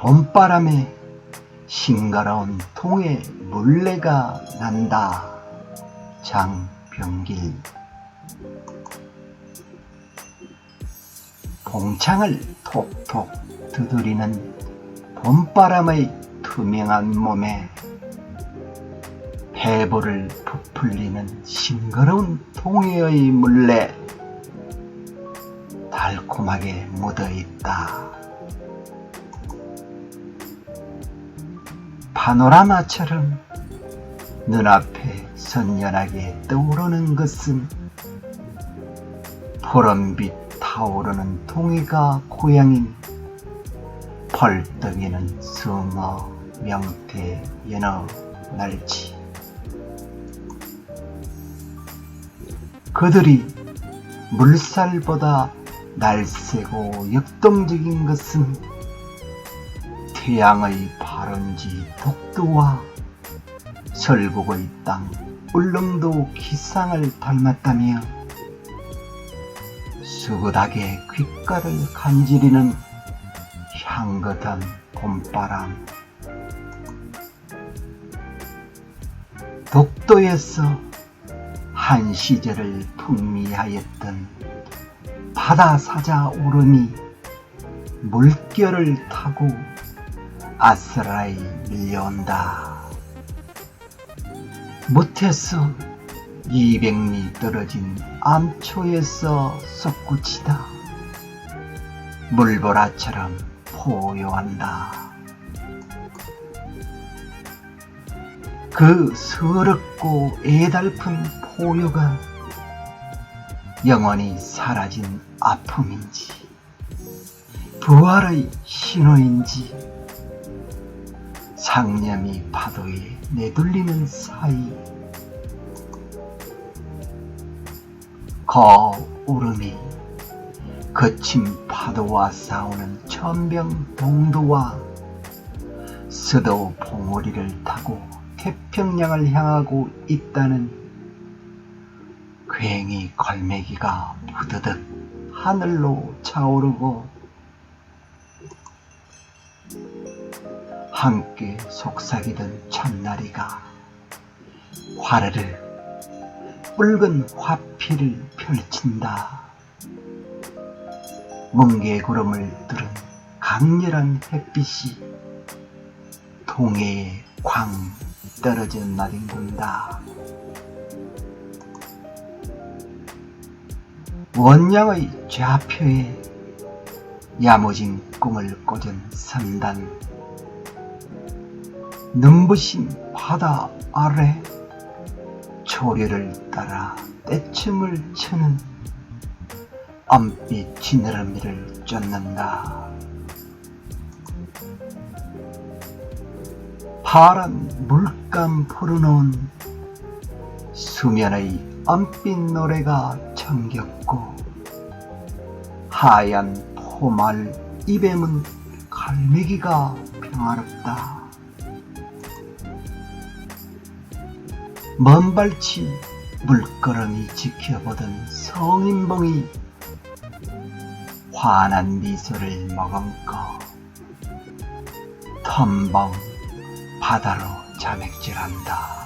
봄바람에 싱그러운 통에 물레가 난다. 장병길 봉창을 톡톡 두드리는 봄바람의 투명한 몸에 해보를 부풀리는 싱그러운 동해의 물레 달콤하게 묻어있다. 파노라마처럼 눈앞에 선연하게 떠오르는 것은 푸른빛 타오르는 동해가 고향인 펄떡이는 숭어, 명태, 연어, 날치 그들이 물살보다 날쌔고 역동적인 것은 태양의 발원지 독도와 설국의 땅 울릉도 기상을 닮았다며 수그닥의 귓가를 간지리는 향긋한 봄바람. 독도에서 한 시절을 풍미하였던 바다 사자 오름이 물결을 타고 아스라이 밀려온다. 못해서 200리 떨어진 암초에서 솟구치다. 물보라처럼 포효한다. 그 서럽고 애달픈 포효가 영원히 사라진 아픔인지 부활의 신호인지 상념이 파도에 내돌리는 사이 거울음이 거친 파도와 싸우는 천병 동도와 서도 봉우리를 타고 태평양을 향하고 있다는 괜히 걸매기가 부드득 하늘로 차오르고 함께 속삭이던 첫날이가 화르르 붉은 화피를 펼친다. 뭉게 구름을 뚫은 강렬한 햇빛이 동해에 광 떨어져 나뒹군다. 원양의 좌표에 야무진 꿈을 꽂은 선단 눈부신 바다 아래 초리를 따라 떼춤을 추는 엄빛 지느러미를 쫓는다. 파란 물감 풀어놓은 수면의 엄빛 노래가 정겹고 하얀 포말 입에 문 갈매기가 평화롭다. 먼발치 물끄러미 지켜보던 성인봉이 환한 미소를 머금고 텀벙 바다로 자맥질한다.